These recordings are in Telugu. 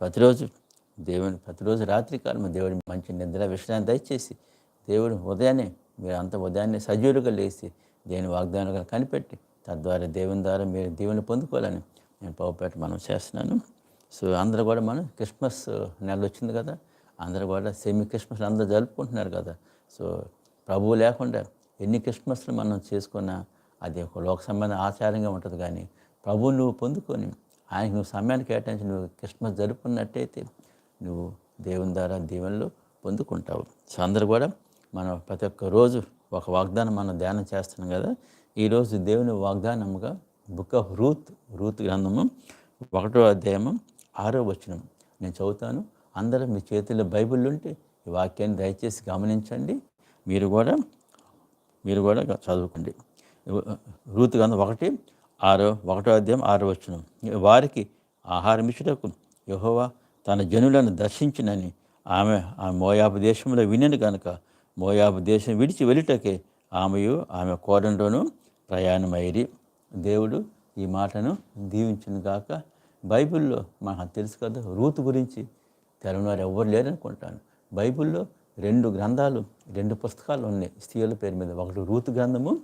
ప్రతిరోజు దేవుని ప్రతిరోజు రాత్రి కాలం దేవుడి మంచి నిద్ర విశ్రాంతి దయచేసి దేవుడు ఉదయాన్నే మీరు అంత ఉదయాన్నే సజీవులుగా లేచి దేవుని వాగ్దానాలుగా కనిపెట్టి తద్వారా దేవుని ద్వారా మీరు దీవెని పొందుకోవాలని నేను పావుపేట మనం చేస్తున్నాను. సో అందరూ కూడా మనం క్రిస్మస్ నెల వచ్చింది కదా అందరూ కూడా సెమీ క్రిస్మస్ అందరూ జరుపుకుంటున్నారు కదా. సో ప్రభువు లేకుండా ఎన్ని క్రిస్మస్లు మనం చేసుకున్నా అది ఒక లోక సంబంధ ఆచారంగా ఉంటుంది కానీ ప్రభువు నువ్వు పొందుకొని ఆయనకు నువ్వు సమయాన్ని కేటాయించి నువ్వు క్రిస్మస్ జరుపుకున్నట్టయితే నువ్వు దేవుని ద్వారా దీవెనలు పొందుకుంటావు. సో అందరూ కూడా మనం ప్రతి ఒక్క రోజు ఒక వాగ్దానం మనం ధ్యానం చేస్తున్నాం కదా ఈరోజు దేవుని వాగ్దానముగా బుక్ ఆఫ్ రూత్ రూత్ గ్రంథము ఒకటో అధ్యాయము ఆరో వచనం. నేను చదువుతాను. అందరూ మీ చేతిలో బైబిల్ ఉంటే ఈ వాక్యాన్ని దయచేసి గమనించండి. మీరు కూడా మీరు కూడా చదువుకోండి. రూతు గ్రంథం ఒకటి ఆరో ఒకటో అధ్యాయం ఆరో వచనం. వారికి ఆహారం ఇచ్చుటకు యెహోవా తన జనులను దర్శించినని ఆమె ఆ మోయాబు దేశంలో వినను కనుక మోయాబు దేశం విడిచి వెళ్ళుటకే ఆమెయు ఆమె కోరంలోనూ ప్రయాణమైరి దేవుడు ఈ మాటను దీవించిన గాక. బైబిల్లో మనకు తెలుసు కదా రూతు గురించి తెలంగాణ ఎవరు ఎవ్వరు లేరనుకుంటాను. బైబిల్లో రెండు గ్రంథాలు రెండు పుస్తకాలు ఉన్నాయి. స్త్రీల పేరు మీద ఒకటి రూతు గ్రంథము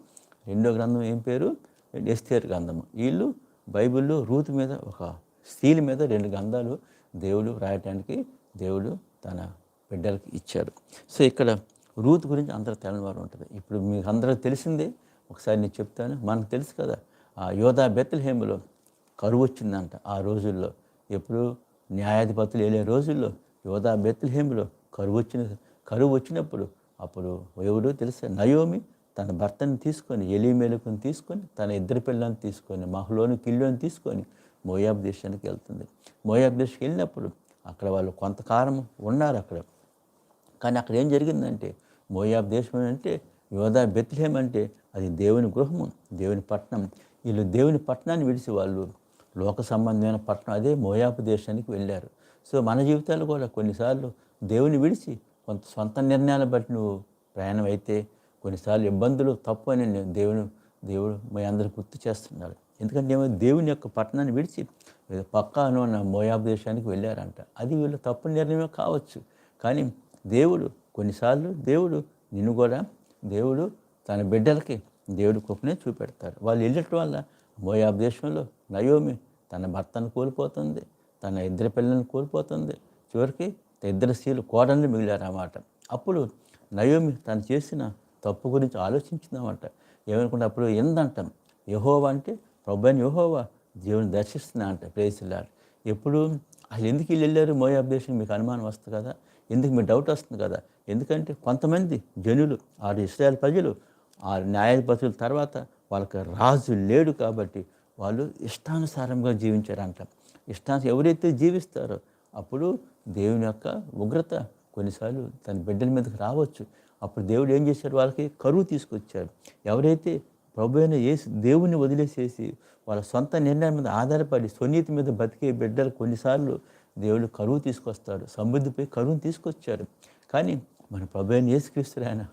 రెండో గ్రంథం ఏం పేరు? ఎస్తేర్ గ్రంథము. వీళ్ళు బైబిల్లో రూత్ మీద ఒక స్త్రీల మీద రెండు గ్రంథాలు దేవుడు రాయటానికి దేవుడు తన బిడ్డలకి ఇచ్చాడు సో ఇక్కడ రూత్ గురించి అందరూ తెలంగాణ ఉంటుంది. ఇప్పుడు మీకు అందరూ తెలిసిందే ఒకసారి నేను చెప్తాను. మనకు తెలుసు కదా ఆ యోధా బెత్తలహేములో కరువు వచ్చిందంట ఆ రోజుల్లో. ఎప్పుడు న్యాయాధిపతులు వెళ్ళే రోజుల్లో యోధా బెత్తలహేములో కరువు వచ్చిన కరువు వచ్చినప్పుడు అప్పుడు ఎవరు తెలుసా? నయోమి తన భర్తని తీసుకొని ఎలిమెలుకుని తీసుకొని తన ఇద్దరు పిల్లలను తీసుకొని మహలోని కిల్లోని తీసుకొని మోయాబ్ దేశానికి వెళ్తుంది. మోయాబ్ దేశానికి వెళ్ళినప్పుడు అక్కడ వాళ్ళు కొంతకాలం ఉన్నారు అక్కడ. కానీ అక్కడ ఏం జరిగిందంటే మోయాబ్ దేశం అంటే యోధా బెత్లహేమ్ అంటే అది దేవుని గృహము దేవుని పట్టణం. వీళ్ళు దేవుని పట్టణాన్ని విడిచి వాళ్ళు లోక సంబంధమైన పట్టణం అదే మోయాబు దేశానికి వెళ్ళారు. సో మన జీవితాలు కూడా కొన్నిసార్లు దేవుని విడిచి కొంత సొంత నిర్ణయాలు బట్టి నువ్వు ప్రయాణం అయితే కొన్నిసార్లు ఇబ్బందులు తప్పు అని నేను దేవుని దేవుడు మీ అందరూ గుర్తు చేస్తున్నాడు ఎందుకంటే ఏమో దేవుని యొక్క పట్టణాన్ని విడిచి ఏదో పక్కాను అన్న మోయాబ్ దేశానికి వెళ్ళారంట. అది వీళ్ళు తప్పు నిర్ణయమే కావచ్చు. కానీ దేవుడు కొన్నిసార్లు దేవుడు నిన్ను కూడా దేవుడు తన బిడ్డలకి దేవుడి కృపనే చూపెడతారు వాళ్ళు వెళ్ళటం వల్ల మోయాబ్ దేశంలో నయోమి తన భర్తను కోల్పోతుంది తన ఇద్దరు పిల్లల్ని కోల్పోతుంది. చివరికి ఇద్దరు స్త్రీలు కోడళ్ళు మిగిలారన్నమాట అప్పుడు నయోమి తను చేసిన తప్పు గురించి ఆలోచించిందన్నమాట ఏమనుకుంటే అప్పుడు ఎందంటాం యహోవా అంటే ప్రభు అని యహోవా దేవుని దర్శిస్తున్నా అంట ప్రేసిల్లాడు ఎప్పుడు? అసలు ఎందుకు వీళ్ళు వెళ్ళారు? మోయాబ్ దేశం మీకు అనుమానం వస్తుంది కదా? ఎందుకు మీకు డౌట్ వస్తుంది కదా? ఎందుకంటే కొంతమంది జనులు ఆరు ఇస్రాయల్ ప్రజలు ఆ న్యాయాధిపతుల తర్వాత వాళ్ళకి రాజు లేడు కాబట్టి వాళ్ళు ఇష్టానుసారంగా జీవించారంట. ఇష్టాను ఎవరైతే జీవిస్తారో అప్పుడు దేవుని యొక్క ఉగ్రత కొన్నిసార్లు తన బిడ్డల మీదకి రావచ్చు. అప్పుడు దేవుడు ఏం చేశాడు? వాళ్ళకి కరువు తీసుకొచ్చాడు. ఎవరైతే ప్రభు అయిన ఏసు దేవుని వదిలేసేసి వాళ్ళ సొంత నిర్ణయం మీద ఆధారపడి స్వనీతి మీద బతికే బిడ్డలు కొన్నిసార్లు దేవుడు కరువు తీసుకొస్తాడు. సమృద్ధిపై కరువును తీసుకొచ్చాడు. కానీ మన ప్రభు అయిన యేసుక్రీస్తు ఆయన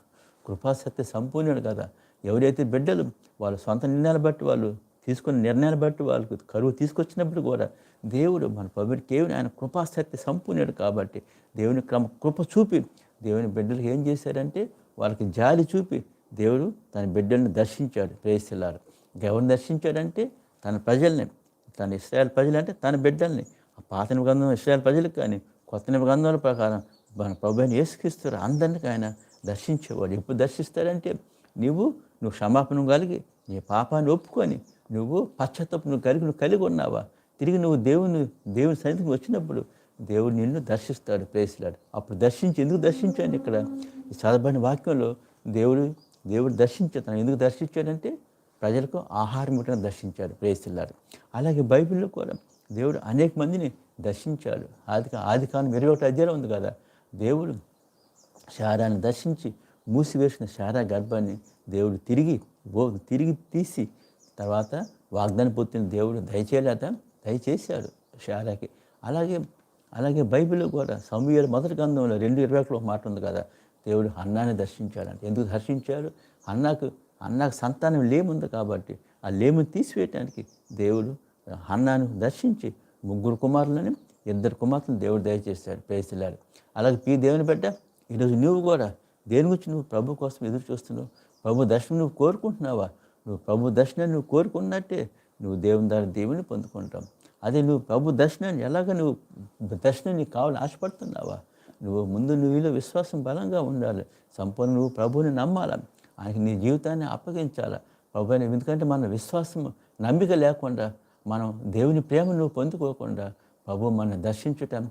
కృపాసత్య సంపూర్ణుడు కదా. ఎవరైతే బిడ్డలు వాళ్ళ సొంత నిర్ణయాలు బట్టి వాళ్ళు తీసుకున్న నిర్ణయాలు బట్టి వాళ్ళకు కరువు తీసుకొచ్చినప్పుడు కూడా దేవుడు మన ప్రభుడు కేవలం ఆయన కృపాసత్య సంపూర్ణుడు కాబట్టి దేవుని క్రమ కృప చూపి దేవుని బిడ్డలకు ఏం చేశారంటే వాళ్ళకి జాలి చూపి దేవుడు తన బిడ్డల్ని దర్శించాడు. ప్రేసిల్లారు ఎవరిని దర్శించాడంటే తన ప్రజల్ని తన ఇస్రాయల్ ప్రజలంటే తన బిడ్డల్ని. ఆ పాత నిబంధన ఇస్రాయల్ ప్రజలకు కానీ కొత్త నిబంధనల ప్రకారం మన ప్రభుని అని యేసుక్రీస్తారు అందరినీ ఆయన దర్శించేవాడు. ఎప్పుడు దర్శిస్తాడంటే నువ్వు నువ్వు క్షమాపణ కలిగి నీ పాపాన్ని ఒప్పుకొని నువ్వు పశ్చాత్తాపం నువ్వు కలిగి నువ్వు కలిగి ఉన్నావా? తిరిగి నువ్వు దేవుని దేవుని సన్నిధికి వచ్చినప్పుడు దేవుడు నిన్ను దర్శిస్తాడు ప్రేసిలాడు అప్పుడు దర్శించి ఎందుకు దర్శించాను ఇక్కడ? ఈ చదవబడిన వాక్యంలో దేవుడు దేవుడు దర్శించాడు ఎందుకు దర్శించాడంటే ప్రజలకు ఆహారం ఇవ్వడం దర్శించాడు ప్రేసిల్లాడు అలాగే బైబిల్లో కూడా దేవుడు అనేక మందిని దర్శించాడు. ఆది ఆది కాలం ఇరవై ఒకటి అధ్యాయం ఉంది కదా? దేవుడు శారాన్ని దర్శించి మూసివేసిన శారా గర్భాన్ని దేవుడు తిరిగి ఓ తిరిగి తీసి తర్వాత వాగ్దానం పొత్తిన దేవుడు దయచేయలేద? దయచేశాడు శారాకి. అలాగే అలాగే బైబిల్లో కూడా సమూహల మొదటి గ్రంథంలో రెండు ఇరవై ఒకటి ఒక మాట ఉంది కదా దేవుడు అన్నాన్ని దర్శించాడంటే. ఎందుకు దర్శించాడు? అన్నాకు అన్నాకు సంతానం లేముంది కాబట్టి ఆ లేముని తీసివేయటానికి దేవుడు హన్నాను దర్శించి ముగ్గురు కుమారులని ఇద్దరు కుమార్తెను దేవుడు దయచేశాడు పేసిలాడు అలాగే పీ దేవుని బిడ్డ ఈరోజు నువ్వు కూడా దేని గురించి నువ్వు ప్రభు కోసం ఎదురు చూస్తున్నావు? ప్రభు దర్శనం నువ్వు కోరుకుంటున్నావా? నువ్వు ప్రభు దర్శనాన్ని నువ్వు కోరుకున్నట్టే నువ్వు దేవుని దాని దేవుని పొందుకుంటాం. అదే నువ్వు ప్రభు దర్శనాన్ని ఎలాగ నువ్వు దర్శనం నీకు కావాలని ఆశపడుతున్నావా? నువ్వు ముందు నువ్వులో విశ్వాసం బలంగా ఉండాలి. సంపూర్ణ నువ్వు ప్రభువుని నమ్మాలి? ఆయనకి నీ జీవితాన్ని అప్పగించాలి? ప్రభు ఎందుకంటే మన విశ్వాసం నమ్మిక లేకుండా మనం దేవుని ప్రేమ నువ్వు పొందుకోకుండా ప్రభు మనం దర్శించటం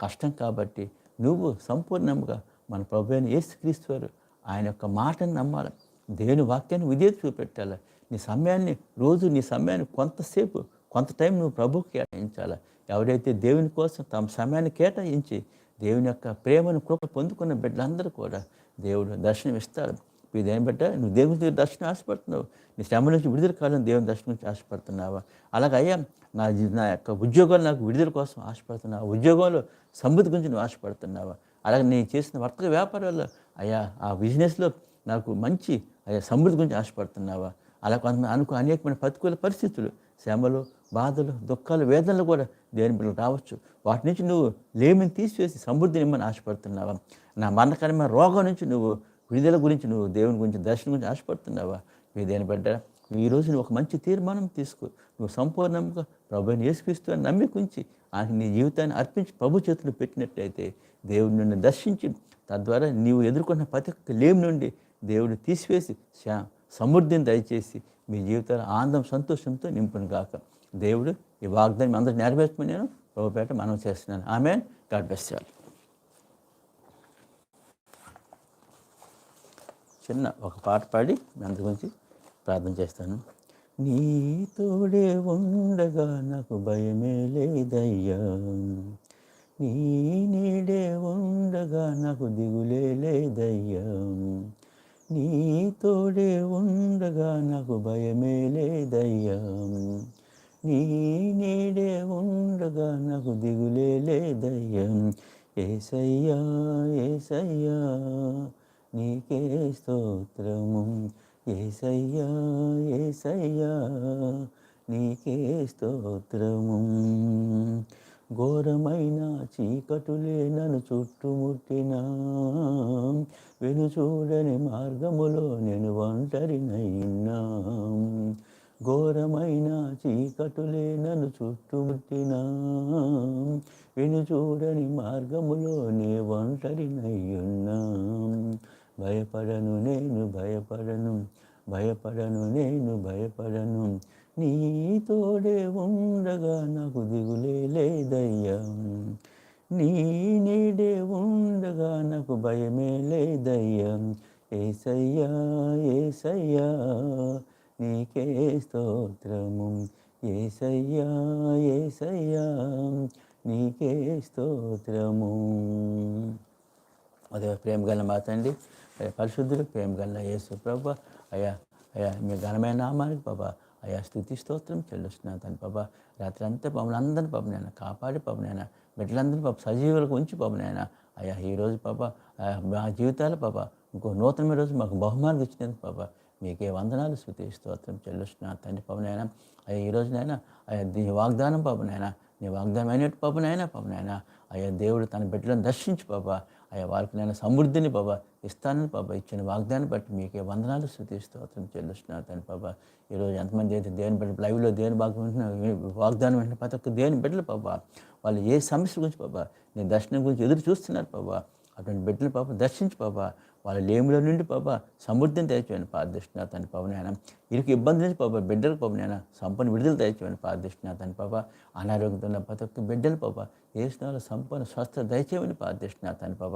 కష్టం కాబట్టి నువ్వు సంపూర్ణంగా మన ప్రభు అయిన ఏసుక్రీస్తువారు ఆయన యొక్క మాటను నమ్మాలి? దేవుని వాక్యాన్ని విధేయత చూపెట్టాలి? నీ సమయాన్ని రోజు నీ సమయాన్ని కొంతసేపు కొంత టైం నువ్వు ప్రభుకి కేటాయించాలి? ఎవరైతే దేవుని కోసం తమ సమయాన్ని కేటాయించి దేవుని యొక్క ప్రేమను కృప పొందుకున్న బిడ్డలందరూ కూడా దేవుడు దర్శనం ఇస్తాడు ఇదేం బిడ్డ బట్ట నువ్వు దేవుని గురించి దర్శనం ఆశపడుతున్నావు. నీ శ్రమ నుంచి విడుదల కావాలని దేవుని దర్శనం నుంచి ఆశపడుతున్నావా? అలాగే అయ్యా నా నా యొక్క ఉద్యోగాలు నాకు విడుదల కోసం ఆశపడుతున్నావు? ఉద్యోగంలో సమృద్ధి గురించి నువ్వు ఆశపడుతున్నావా? అలాగే నేను చేసిన వర్తక వ్యాపారాల్లో అయ్యా ఆ బిజినెస్లో నాకు మంచి అయ్యా సమృద్ధి గురించి ఆశపడుతున్నావా? అలా కొంతమంది అనుకో అనేకమైన ప్రతికూల పరిస్థితులు శ్రమలు బాధలు దుఃఖాలు వేదనలు కూడా దేని బిడ్డలు రావచ్చు. వాటి నుంచి నువ్వు లేమిని తీసివేసి సమృద్ధిని ఇమ్మని ఆశపడుతున్నావా? నా మరణకరమైన రోగం నుంచి నువ్వు విడుదల గురించి నువ్వు దేవుని గురించి దర్శనం గురించి ఆశపడుతున్నావా? మీ దేని బిడ్డ ఈరోజు నువ్వు ఒక మంచి తీర్మానం తీసుకో. నువ్వు సంపూర్ణంగా ప్రభుని యేసుక్రీస్తు అని నమ్మికుంచి ఆయన నీ జీవితాన్ని అర్పించి ప్రభు చేతులు పెట్టినట్లయితే దేవుడు నిన్ను దర్శించి తద్వారా నీవు ఎదుర్కొన్న ప్రతి ఒక్క లేమి నుండి దేవుడు తీసివేసి శా సమృద్ధిని దయచేసి మీ జీవితాలు ఆనందం సంతోషంతో నింపును కాక దేవుడు ఈ వాగ్దానం అందరూ నెరవేర్చుకుని నేను ప్రభుపేట మనం చేస్తున్నాను. ఆమె గాడ్ బెస్ట్ చిన్న ఒక పాట పాడి మీ అందరి గురించి ప్రార్థన చేస్తాను. నీ తోడే ఉండగా నాకు భయమే లేదయ్యా. నీ నీడే ఉండగా నాకు దిగులే లేదయ్యా. నీ తోడే ఉండగా నాకు భయమే లేదయ్యా. నీ నీడే ఉండగా నాకు దిగులే లేదయ్యా. ఏసయ్యా ఏసయ్యా నీకే స్తోత్రము. ఏసయ్యా ఏసయ్యా నీకే స్తోత్రము. ఘోరమైన చీకటులే నన్ను చుట్టుముట్టినా. వెను చూడని మార్గములో నేను ఒంటరినైనా. ఘోరమైన చీకటులే నన్ను చుట్టుముట్టినా. వెను చూడని మార్గములో నే ఒంటరినయ్యున్నా. భయపడను నేను భయపడను భయపడను నేను భయపడను. నీ తోడే ఉండగా నాకు దిగులే లేదయ్యా. నీ నీడే ఉండగా నాకు భయమే లేదయ్యా. ఏసయ్యా ఏసయ్యా నీకే స్తోత్రము. ఏసయ్యా ఏసయ్యా నీకే స్తోత్రము. అదే ప్రేమ గల మా తండ్రి అయ్యా పరిశుద్ధులు ప్రేమ గల యేసు ప్రభా. అయ్యా అయ్యా మీ ఘనమైన నామానికి బాబా అయ్యా స్థుతి స్తోత్రం చెల్లిస్తున్నాను తను పాప రాత్రి అంతా పవన్ అందరిని పవనైనా కాపాడి పవనైనా బిడ్డలందరినీ పాప సజీవులకు ఉంచి పవనైనా అయ్యా ఈరోజు పాప మా జీవితాలు పాప ఇంకో నూతనమైన రోజు మాకు బహుమానం ఇచ్చినందుకు పాప మీకే వందనాలు స్థుతి స్తోత్రం చెల్లిస్తున్నా తండ్రి పవనైనా అయ్యా ఈ రోజునైనా అయ్యా నీ వాగ్దానం పాపనైనా నీ వాగ్దానం అయినట్టు పాపనైనా పాపనైనా అయ్యా దేవుడు తన బిడ్డలను దర్శించి పాప అయ్యా వారికి నేను సమృద్ధిని బాబా ఇస్తానని బాబా ఇచ్చిన వాగ్దాన్ని బట్టి మీకే వందనాలు స్థుతి స్తోత్రం చెల్లిస్తున్నారు తండ్రి బాబా ఈరోజు ఎంతమంది అయితే దేని బిడ్డ లైవ్లో దేని భాగం వింటున్నారు వాగ్దానం వెంటనే ప్రతి ఒక్క దేని బిడ్డలు బాబా వాళ్ళు ఏ సమస్య గురించి బాబా నీ దర్శనం గురించి ఎదురు చూస్తున్నారు బాబా అటువంటి బిడ్డలు పాప దర్శించి బాబా వాళ్ళ లేముల నుండి పాప సమృద్ధిని తెచ్చాను పాదృష్ణ తన పవనైనా ఇరుకు ఇబ్బంది నుంచి పాప బిడ్డలకు పవనైనా సంపన్న విడుదల తెచ్చామని పాదృష్ణ తన పాప. అనారోగ్యంతో ఉన్న ప్రతి ఒక్క బిడ్డలు పాప ఏ సంపన్న స్వస్థ దయచేయమని పాదృష్ణ తన పాప.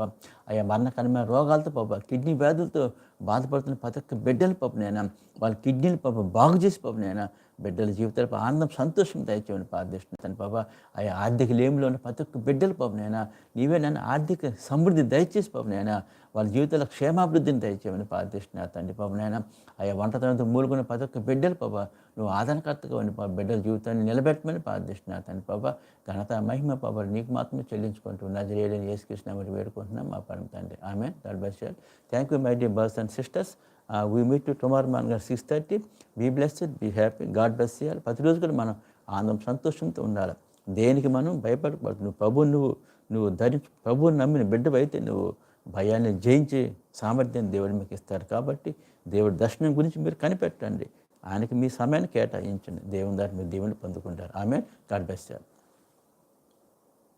అయ్యా మరణకరమైన రోగాలతో పాప కిడ్నీ వ్యాధులతో బాధపడుతున్న ప్రతి ఒక్క బిడ్డల పాపనైనా వాళ్ళ కిడ్నీలు పాప బాగు చేసి పాపనైనా బిడ్డల జీవితాలకు ఆనందం సంతోషం దయచేయమని ప్రార్థిస్తున్నాను తన పాప అయ్యా ఆర్థిక లేమిలో ఉన్న ప్రతి ఒక్క బిడ్డలు పాపనైనా నీవే నన్ను ఆర్థిక సమృద్ధి దయచేసి పాపనైనా వాళ్ళ జీవితాల క్షేమాభివృద్ధిని దయచేయమని ప్రార్థిస్తున్నారు తండ్రి పాపనైనా ఆయా వంటతనంతో మూలుగున్న ప్రతి ఒక్క బిడ్డలు పాప నువ్వు ఆదరణకర్తగా ఉండి పాప బిడ్డల జీవితాన్ని నిలబెట్టమని ప్రార్థిస్తున్నారు తండ్రి పాప ఘనత మహిమ పాప నీకు మాత్రమే చెల్లించుకుంటూ నజరేయలేని ఏసుకృష్ణ మరి వేడుకుంటున్నాం. మా పరమ తండ్రి. ఆమె God bless thank you my dear brothers and sisters. We meet to tomorrow morning six thirty be blessed be happy God bless చేయాలి ప్రతిరోజు కూడా మనం ఆనందం సంతోషంతో ఉండాలి. దేనికి మనం భయపడకూడదు. నువ్వు ప్రభు నువ్వు నువ్వు ధరి ప్రభువుని నమ్మిన బిడ్డవైతే నువ్వు భయాన్ని జయించే సామర్థ్యం దేవుడు మీకు ఇస్తారు కాబట్టి దేవుడి దర్శనం గురించి మీరు కనిపెట్టండి. ఆయనకి మీ సమయాన్ని కేటాయించండి. దేవుని దాన్ని మీరు దేవుని పొందుకుంటారు. ఆమె గాడ్ చేయాలి